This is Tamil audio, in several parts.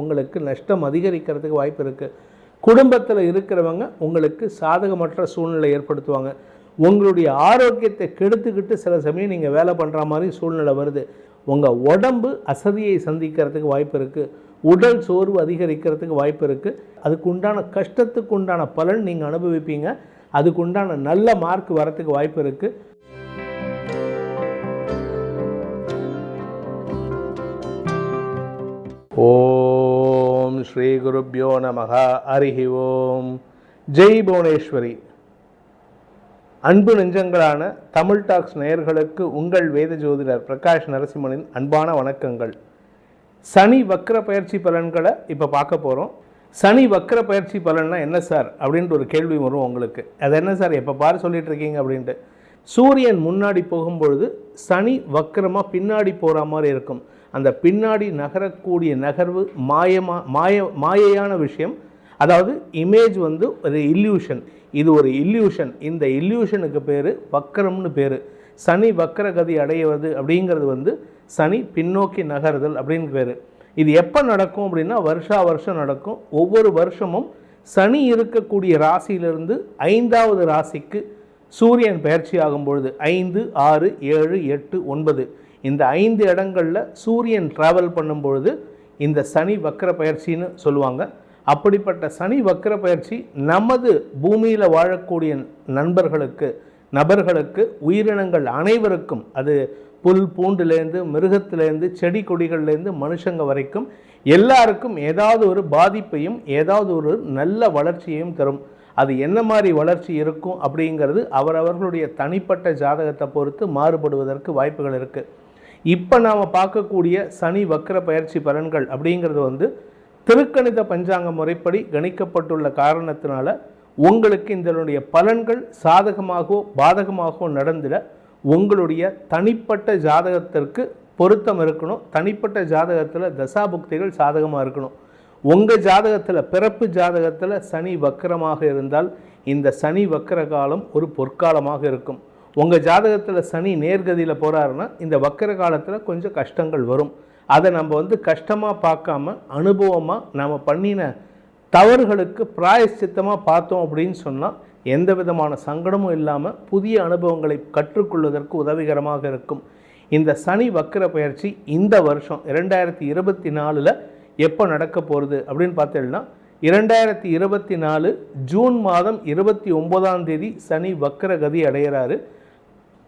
உங்களுக்கு நஷ்டம் அதிகரிக்கிறதுக்கு வாய்ப்பு இருக்குது குடும்பத்தில் இருக்கிறவங்க உங்களுக்கு சாதகமற்ற சூழ்நிலை ஏற்படுத்துவாங்க. உங்களுடைய ஆரோக்கியத்தை கெடுத்துக்கிட்டு சில சமயம் நீங்கள் வேலை பண்ணுற மாதிரி சூழ்நிலை வருது. உங்கள் உடம்பு அசதியை சந்திக்கிறதுக்கு வாய்ப்பு இருக்குது உடல் சோர்வு அதிகரிக்கிறதுக்கு வாய்ப்பு இருக்குது அதுக்கு உண்டான கஷ்டத்துக்கு உண்டான பலன் நீங்கள் அனுபவிப்பீங்க. அதுக்கு உண்டான நல்ல மார்க் வரத்துக்கு வாய்ப்பு இருக்குது ஓ ஸ்ரீ குருப்யோ நமக. அருகி ஓம். ஜெய் புவனேஸ்வரி. அன்பு நெஞ்சங்களான தமிழ் டாக்ஸ் நேயர்களுக்கு உங்கள் வேத ஜோதிடர் பிரகாஷ் நரசிம்மனின் அன்பான வணக்கங்கள். சனி வக்ர பயிற்சி பலன்களை இப்போ பார்க்க போகிறோம் சனி வக்ர பயிற்சி பலன்னா என்ன சார்? அப்படின்ட்டு ஒரு கேள்வி வரும் உங்களுக்கு. அது என்ன சார்? எப்போ பாரு சொல்லிட்டு இருக்கீங்க அப்படின்ட்டு. சூரியன் முன்னாடி போகும்பொழுது சனி வக்கரமாக பின்னாடி போகிற மாதிரி இருக்கும். அந்த பின்னாடி நகரக்கூடிய நகர்வு மாயமா மாய மாயையான விஷயம். அதாவது இமேஜ் வந்து ஒரு இல்யூஷன் இது ஒரு இல்யூஷன் இந்த இல்யூஷனுக்கு பேர் வக்கரம்னு பேர். சனி வக்கரகதி அடைவது அப்படிங்கிறது வந்து சனி பின்னோக்கி நகருதல் அப்படின்னு பேர். இது எப்போ நடக்கும் அப்படின்னா வருஷா வருஷம் நடக்கும். ஒவ்வொரு வருஷமும் சனி இருக்கக்கூடிய ராசியிலிருந்து ஐந்தாவது ராசிக்கு சூரியன் பயிற்சி ஆகும் பொழுது ஐந்து ஆறு ஏழு எட்டு ஒன்பது. இந்த ஐந்து இடங்களில் சூரியன் ட்ராவல் பண்ணும்பொழுது இந்த சனி வக்கர பயிற்சின்னு சொல்லுவாங்க. அப்படிப்பட்ட சனி வக்கர பயிற்சி நமது பூமியில் வாழக்கூடிய நண்பர்களுக்கு நபர்களுக்கு உயிரினங்கள் அனைவருக்கும் அது புல் பூண்டுலேருந்து மிருகத்திலேருந்து செடி கொடிகள்லேருந்து மனுஷங்க வரைக்கும் எல்லாருக்கும் ஏதாவது ஒரு பாதிப்பையும் ஏதாவது ஒரு நல்ல வளர்ச்சியையும் தரும். அது என்ன மாதிரி வளர்ச்சி இருக்கும் அப்படிங்கிறது அவரவர்களுடைய தனிப்பட்ட ஜாதகத்தை பொறுத்து மாறுபடுவதற்கு வாய்ப்புகள் இருக்குது இப்போ நாம் பார்க்கக்கூடிய சனி வக்கர பயிற்சி பலன்கள் அப்படிங்கிறது வந்து திருக்கணித பஞ்சாங்க முறைப்படி கணிக்கப்பட்டுள்ள காரணத்தினால உங்களுக்கு இதனுடைய பலன்கள் சாதகமாகவோ பாதகமாகவோ நடந்திட உங்களுடைய தனிப்பட்ட ஜாதகத்திற்கு பொருத்தம் இருக்கணும். தனிப்பட்ட ஜாதகத்தில் தசாபுக்திகள் சாதகமாக இருக்கணும். உங்கள் ஜாதகத்தில் பிறப்பு ஜாதகத்தில் சனி வக்கரமாக இருந்தால் இந்த சனி வக்கர காலம் ஒரு பொற்காலமாக இருக்கும். உங்கள் ஜாதகத்தில் சனி நேர்கதியில் போகிறாருன்னா இந்த வக்கர காலத்தில் கொஞ்சம் கஷ்டங்கள் வரும். அதை நம்ம வந்து கஷ்டமாக பார்க்காம அனுபவமாக நாம் பண்ணின தவறுகளுக்கு பிராயச்சித்தமாக பார்த்தோம் அப்படின்னு சொன்னால் எந்த விதமான சங்கடமும் இல்லாமல் புதிய அனுபவங்களை கற்றுக்கொள்வதற்கு உதவிகரமாக இருக்கும். இந்த சனி வக்கர பயிற்சி இந்த வருஷம் இரண்டாயிரத்தி இருபத்தி நாலில் எப்போ நடக்க போகிறது அப்படின்னு பார்த்தீங்கன்னா இரண்டாயிரத்தி இருபத்தி நாலு ஜூன் மாதம் இருபத்தி ஒம்போதாம் தேதி சனி வக்கர கதி அடைகிறாரு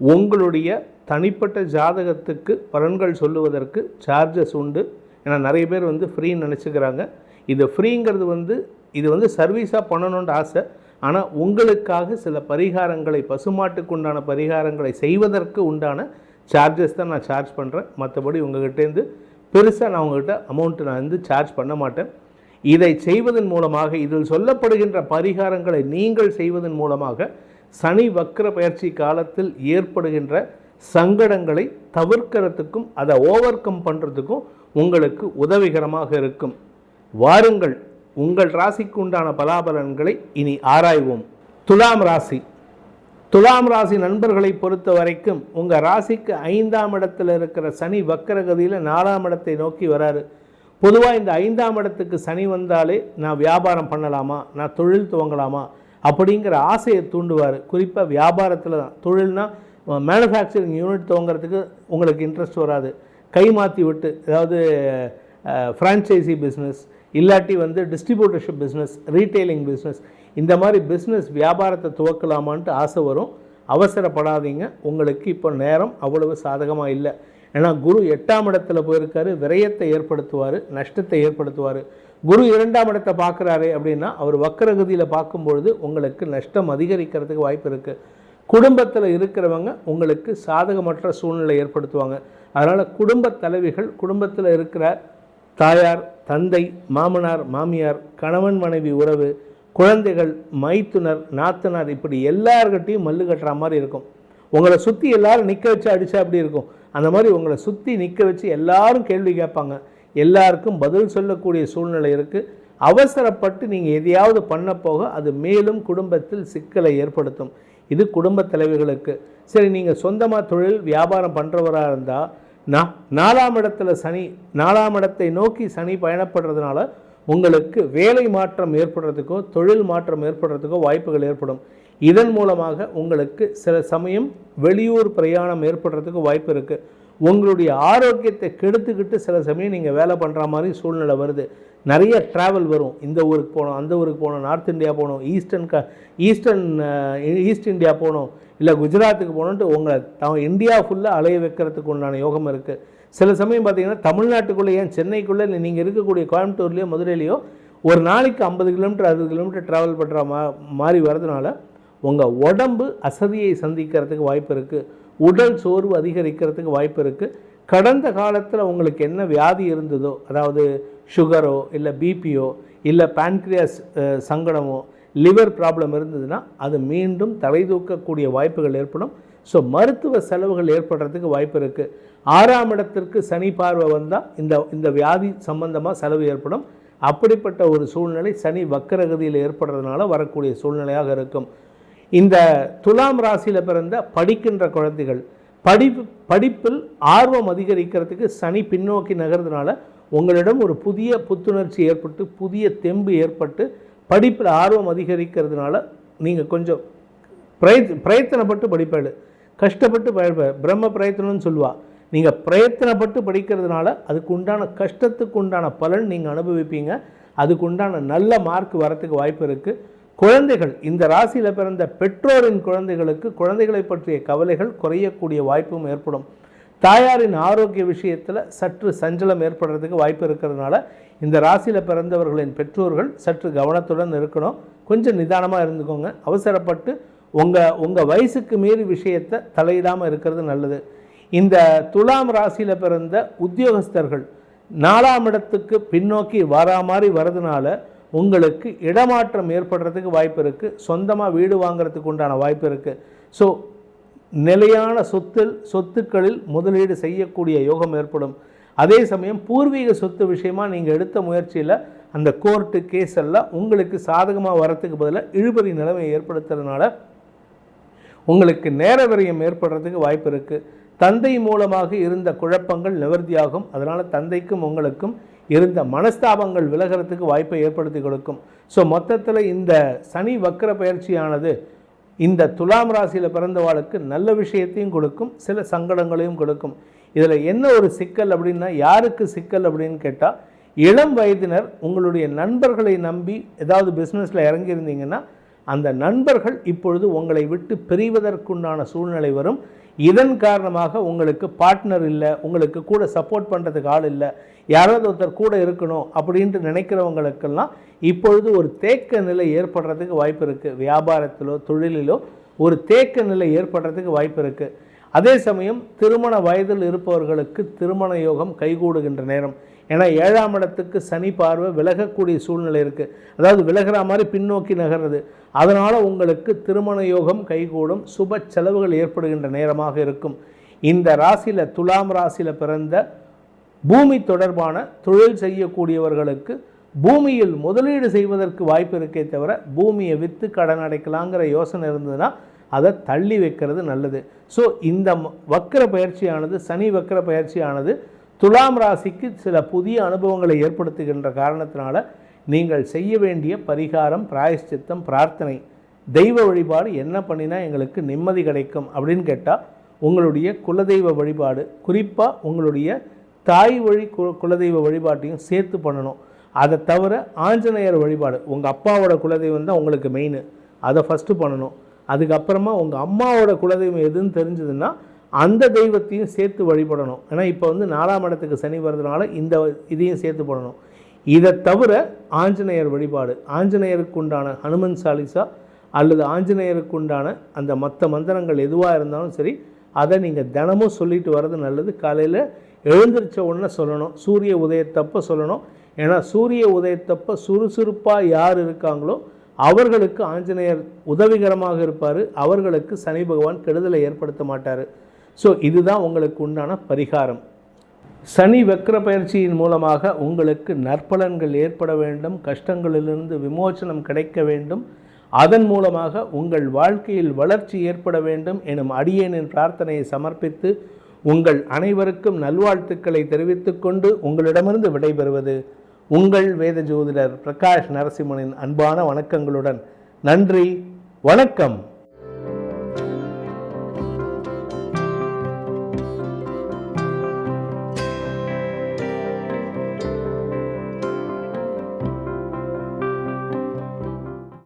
உங்களுடைய தனிப்பட்ட ஜாதகத்துக்கு பலன்கள் சொல்லுவதற்கு சார்ஜஸ் உண்டு. ஏன்னா நிறைய பேர் வந்து ஃப்ரீன்னு நினச்சிக்கிறாங்க. இது ஃப்ரீங்கிறது வந்து இது வந்து சர்வீஸாக பண்ணணுன்ற ஆசை. ஆனால் உங்களுக்காக சில பரிகாரங்களை பசுமாட்டுக்கு உண்டான பரிகாரங்களை செய்வதற்கு உண்டான சார்ஜஸ் தான் நான் சார்ஜ் பண்ணுறேன் மற்றபடி உங்ககிட்டேருந்து பெருசாக நான் உங்ககிட்ட அமௌண்ட்டு நான் வந்து சார்ஜ் பண்ண மாட்டேன். இதை செய்வதன் மூலமாக இதில் சொல்லப்படுகின்ற பரிகாரங்களை நீங்கள் செய்வதன் மூலமாக சனி வக்கர பயிற்சி காலத்தில் ஏற்படுகின்ற சங்கடங்களை தவிர்க்கிறதுக்கும் அதை ஓவர் கம் பண்ணுறதுக்கும் உங்களுக்கு உதவிகரமாக இருக்கும். வாருங்கள் உங்கள் ராசிக்கு உண்டான பலாபலன்களை இனி ஆராய்வோம். துலாம் ராசி. துலாம் ராசி நண்பர்களை பொறுத்த வரைக்கும் உங்கள் ராசிக்கு ஐந்தாம் இடத்தில் இருக்கிற சனி வக்கரகதியில் நாலாம் இடத்தை நோக்கி வராரு. பொதுவாக இந்த ஐந்தாம் இடத்துக்கு சனி வந்தாலே நான் வியாபாரம் பண்ணலாமா? நான் தொழில் துவங்கலாமா? அப்படிங்கிற ஆசையை தூண்டுவார். குறிப்பாக வியாபாரத்தில் தான். தொழில்னால் மேனுஃபேக்சரிங் யூனிட் துவங்குறதுக்கு உங்களுக்கு இன்ட்ரெஸ்ட் வராது. கை மாற்றி விட்டு அதாவது ஃப்ரான்ச்சைசி பிஸ்னஸ் இல்லாட்டி வந்து டிஸ்ட்ரிபியூட்டர்ஷிப் பிஸ்னஸ் ரீட்டைலிங் பிஸ்னஸ் இந்த மாதிரி பிஸ்னஸ் வியாபாரத்தை துவக்கலாமான்ட்டு ஆசை வரும். அவசரப்படாதீங்க. உங்களுக்கு இப்போ நேரம் அவ்வளவு சாதகமாக இல்லை. ஏன்னா குரு எட்டாம் இடத்துல போயிருக்காரு. விரயத்தை ஏற்படுத்துவார். நஷ்டத்தை ஏற்படுத்துவார். குரு இரண்டாம் இடத்தை பார்க்குறாரு அப்படின்னா அவர் வக்கரகதியில் பார்க்கும்பொழுது உங்களுக்கு நஷ்டம் அதிகரிக்கிறதுக்கு வாய்ப்பு இருக்குது குடும்பத்தில் இருக்கிறவங்க உங்களுக்கு சாதகமற்ற சூழ்நிலை ஏற்படுத்துவாங்க. அதனால் குடும்ப தலைவிகள் குடும்பத்தில் இருக்கிற தாயார் தந்தை மாமனார் மாமியார் கணவன் மனைவி உறவு குழந்தைகள் மைத்துனர் நாத்தனார் இப்படி எல்லார்கிட்டையும் மல்லு கட்டுற மாதிரி இருக்கும். உங்களை சுற்றி எல்லோரும் நிற்க வச்சு அடித்தா அப்படி இருக்கும்? அந்த மாதிரி உங்களை சுற்றி நிற்க வச்சு எல்லாரும் கேள்வி கேட்பாங்க. எல்லாருக்கும் பதில் சொல்லக்கூடிய சூழ்நிலை இருக்குது அவசரப்பட்டு நீங்கள் எதையாவது பண்ண போக அது மேலும் குடும்பத்தில் சிக்கலை ஏற்படுத்தும். இது குடும்ப தலைவர்களுக்கு சரி நீங்கள் சொந்தமாக தொழில் வியாபாரம் பண்ணுறவராக இருந்தால் நான் நாலாம் இடத்துல சனி நாலாம் இடத்தை நோக்கி சனி பயணப்படுறதுனால உங்களுக்கு வேலை மாற்றம் ஏற்படுறதுக்கோ தொழில் மாற்றம் ஏற்படுறதுக்கோ வாய்ப்புகள் ஏற்படும். இதன் மூலமாக உங்களுக்கு சில சமயம் வெளியூர் பிரயாணம் ஏற்படுறதுக்கு வாய்ப்பு இருக்குது உங்களுடைய ஆரோக்கியத்தை கெடுத்துக்கிட்டு சில சமயம் நீங்கள் வேலை பண்ணுற மாதிரி சூழ்நிலை வருது. நிறைய ட்ராவல் வரும். இந்த ஊருக்கு போகணும் அந்த ஊருக்கு போகணும் நார்த் இந்தியா போகணும் ஈஸ்டர்ன் க ஈஸ்டர்ன் ஈஸ்ட் இந்தியா போகணும் இல்லை குஜராத்துக்கு போகணுன்ட்டு உங்களை த இந்தியா ஃபுல்லாக அலைய வைக்கிறதுக்கு உண்டான யோகம் இருக்குது சில சமயம் பார்த்தீங்கன்னா தமிழ்நாட்டுக்குள்ளே ஏன் சென்னைக்குள்ளே இல்லை நீங்கள் இருக்கக்கூடிய கோயம்புத்தூர்லேயோ மதுரையிலையோ ஒரு நாளைக்கு ஐம்பது கிலோமீட்டர் அறுபது கிலோமீட்டர் ட்ராவல் பண்ணுற மா மாதிரி வர்றதுனால உங்கள் உடம்பு அசதியை சந்திக்கிறதுக்கு வாய்ப்பு இருக்குது உடல் சோர்வு அதிகரிக்கிறதுக்கு வாய்ப்பு இருக்குது கடந்த காலத்தில் உங்களுக்கு என்ன வியாதி இருந்ததோ அதாவது சுகரோ இல்லை பிபியோ இல்லை பேன்க்ரியாஸ் சங்கடமோ லிவர் ப்ராப்ளம் இருந்ததுன்னா அது மீண்டும் தலை தூக்கக்கூடிய வாய்ப்புகள் ஏற்படும். ஸோ மருத்துவ செலவுகள் ஏற்படுறதுக்கு வாய்ப்பு இருக்குது ஆறாம் இடத்திற்கு சனி பார்வை வந்தால் இந்த இந்த வியாதி சம்பந்தமாக செலவு ஏற்படும். அப்படிப்பட்ட ஒரு சூழ்நிலை சனி வக்கரகதியில் ஏற்படுறதுனால வரக்கூடிய சூழ்நிலையாக இருக்கும். இந்த துலாம் ராசியில் பிறந்த படிக்கின்ற குழந்தைகள் படிப்பு படிப்பில் ஆர்வம் அதிகரிக்கிறதுக்கு சனி பின்னோக்கி நகர்றதுனால உங்களிடம் ஒரு புதிய புத்துணர்ச்சி ஏற்பட்டு புதிய தெம்பு ஏற்பட்டு படிப்பில் ஆர்வம் அதிகரிக்கிறதுனால நீங்கள் கொஞ்சம் பிரயத் பிரயத்தனப்பட்டு படிப்பாள். கஷ்டப்பட்டு படிப்ப பிரம்ம பிரயத்தனம்னு சொல்லுவாள் நீங்கள் பிரயத்தனப்பட்டு படிக்கிறதுனால அதுக்கு உண்டான கஷ்டத்துக்கு உண்டான பலன் நீங்கள் அனுபவிப்பீங்க. அதுக்கு உண்டான நல்ல மார்க் வரத்துக்கு வாய்ப்பு இருக்குது குழந்தைகள் இந்த ராசியில் பிறந்த பெற்றோரின் குழந்தைகளுக்கு குழந்தைகளை பற்றிய கவலைகள் குறையக்கூடிய வாய்ப்பும் ஏற்படும். தாயாரின் ஆரோக்கிய விஷயத்தில் சற்று சஞ்சலம் ஏற்படுறதுக்கு வாய்ப்பு இருக்கிறதுனால இந்த ராசியில் பிறந்தவர்களின் பெற்றோர்கள் சற்று கவனத்துடன் இருக்கணும். கொஞ்சம் நிதானமாக இருந்துக்கோங்க. அவசரப்பட்டு உங்கள் உங்கள் வயசுக்கு மீறி விஷயத்தை தலையிடாமல் இருக்கிறது நல்லது. இந்த துலாம் ராசியில் பிறந்த உத்தியோகஸ்தர்கள் நாலாம் இடத்துக்கு பின்னோக்கி வரா மாதிரி வரதுனால உங்களுக்கு இடமாற்றம் ஏற்படுறதுக்கு வாய்ப்பு இருக்குது சொந்தமாக வீடு வாங்குறதுக்கு உண்டான வாய்ப்பு இருக்குது ஸோ நிலையான சொத்தில் சொத்துக்களில் முதலீடு செய்யக்கூடிய யோகம் ஏற்படும். அதே சமயம் பூர்வீக சொத்து விஷயமாக நீங்கள் எடுத்த முயற்சியில் அந்த கோர்ட்டு கேஸ் எல்லாம் உங்களுக்கு சாதகமாக வரத்துக்கு பதிலாக இழுபறி நிலைமை ஏற்படுத்துறதுனால உங்களுக்கு நேர விரயம் ஏற்படுறதுக்கு வாய்ப்பு இருக்குது தந்தை மூலமாக இருந்த குழப்பங்கள் நிவர்த்தியாகும். அதனால் தந்தைக்கும் உங்களுக்கும் இருந்த மனஸ்தாபங்கள் விலகிறதுக்கு வாய்ப்பை ஏற்படுத்தி கொடுக்கும். ஸோ மொத்தத்தில் இந்த சனி வக்கர பயிற்சியானது இந்த துலாம் ராசியில் பிறந்தவாளுக்கு நல்ல விஷயத்தையும் கொடுக்கும் சில சங்கடங்களையும் கொடுக்கும். இதில் என்ன ஒரு சிக்கல் அப்படின்னா யாருக்கு சிக்கல் அப்படின்னு கேட்டால் இளம் வயதினர் உங்களுடைய நண்பர்களை நம்பி ஏதாவது பிஸ்னஸில் இறங்கியிருந்தீங்கன்னா அந்த நண்பர்கள் இப்பொழுது உங்களை விட்டு பிரிவதற்குண்டான சூழ்நிலை வரும். இதன் காரணமாக உங்களுக்கு பார்ட்னர் இல்லை உங்களுக்கு கூட சப்போர்ட் பண்ணுறதுக்கு ஆள் இல்லை யாராவது ஒருத்தர் கூட இருக்கணும் அப்படின்ட்டு நினைக்கிறவங்களுக்கெல்லாம் இப்பொழுது ஒரு தேக்க நிலை ஏற்படுறதுக்கு வாய்ப்பு இருக்குது வியாபாரத்திலோ தொழிலிலோ ஒரு தேக்க நிலை ஏற்படுறதுக்கு வாய்ப்பு இருக்குது அதே சமயம் திருமண வயதில் இருப்பவர்களுக்கு திருமண யோகம் கைகூடுகின்ற நேரம். ஏன்னா ஏழாம் இடத்துக்கு சனி பார்வை விலகக்கூடிய சூழ்நிலை இருக்குது அதாவது விலகிற மாதிரி பின்னோக்கி நகர்றது. அதனால் உங்களுக்கு திருமண யோகம் கைகூடும் சுப செலவுகள் ஏற்படுகின்ற நேரமாக இருக்கும். இந்த ராசியில் துலாம் ராசியில் பிறந்த பூமி தொடர்பான தொழில் செய்யக்கூடியவர்களுக்கு பூமியில் முதலீடு செய்வதற்கு வாய்ப்பு இருக்கே தவிர பூமியை விற்று கடன் அடைக்கலாங்கிற யோசனை இருந்ததுன்னா அதை தள்ளி வைக்கிறது நல்லது. ஸோ இந்த வக்கர பயிற்சியானது சனி வக்கர பயிற்சியானது துலாம் ராசிக்கு சில புதிய அனுபவங்களை ஏற்படுத்துகின்ற காரணத்தினால நீங்கள் செய்ய வேண்டிய பரிகாரம் பிராயஷ்சித்தம் பிரார்த்தனை தெய்வ வழிபாடு என்ன பண்ணினா எங்களுக்கு நிம்மதி கிடைக்கும் அப்படின்னு கேட்டால் உங்களுடைய குலதெய்வ வழிபாடு குறிப்பாக உங்களுடைய தாய் வழி கு குலதெய்வ வழிபாட்டையும் சேர்த்து பண்ணணும். அதை தவிர ஆஞ்சநேயர் வழிபாடு உங்கள் அப்பாவோட குலதெய்வம் தான் உங்களுக்கு மெயின் அதை ஃபஸ்ட்டு பண்ணணும். அதுக்கப்புறமா உங்கள் அம்மாவோட குலதெய்வம் எதுன்னு தெரிஞ்சதுன்னா அந்த தெய்வத்தையும் சேர்த்து வழிபடணும். ஏன்னா இப்போ வந்து நாலாம் இடத்துக்கு சனி வர்றதுனால இந்த இதையும் சேர்த்து போடணும். இதை தவிர ஆஞ்சநேயர் வழிபாடு ஆஞ்சநேயருக்கு உண்டான ஹனுமன் சாலிசா அல்லது ஆஞ்சநேயருக்கு உண்டான அந்த மற்ற மந்திரங்கள் எதுவாக இருந்தாலும் சரி அதை நீங்கள் தினமும் சொல்லிட்டு வர்றது நல்லது. காலையில் எழுந்திரிச்ச உடனே சொல்லணும். சூரிய உதயத்தப்ப சொல்லணும். ஏன்னா சூரிய உதயத்தப்ப சுறுசுறுப்பாக யார் இருக்காங்களோ அவர்களுக்கு ஆஞ்சநேயர் உதவிகரமாக இருப்பார். அவர்களுக்கு சனி பகவான் கெடுதலை ஏற்படுத்த மாட்டார். ஸோ இதுதான் உங்களுக்கு உண்டான பரிகாரம். சனி வக்ர பயிற்சியின் மூலமாக உங்களுக்கு நற்பலன்கள் ஏற்பட வேண்டும் கஷ்டங்களிலிருந்து விமோசனம் கிடைக்க வேண்டும். அதன் மூலமாக உங்கள் வாழ்க்கையில் வளர்ச்சி ஏற்பட வேண்டும் எனும் அடியேனின் பிரார்த்தனையை சமர்ப்பித்து உங்கள் அனைவருக்கும் நல்வாழ்த்துக்களை தெரிவித்துக்கொண்டு உங்களிடமிருந்து விடைபெறுவது உங்கள் வேத ஜோதிடர் பிரகாஷ் நரசிம்மனின் அன்பான வணக்கங்களுடன். நன்றி வணக்கம்.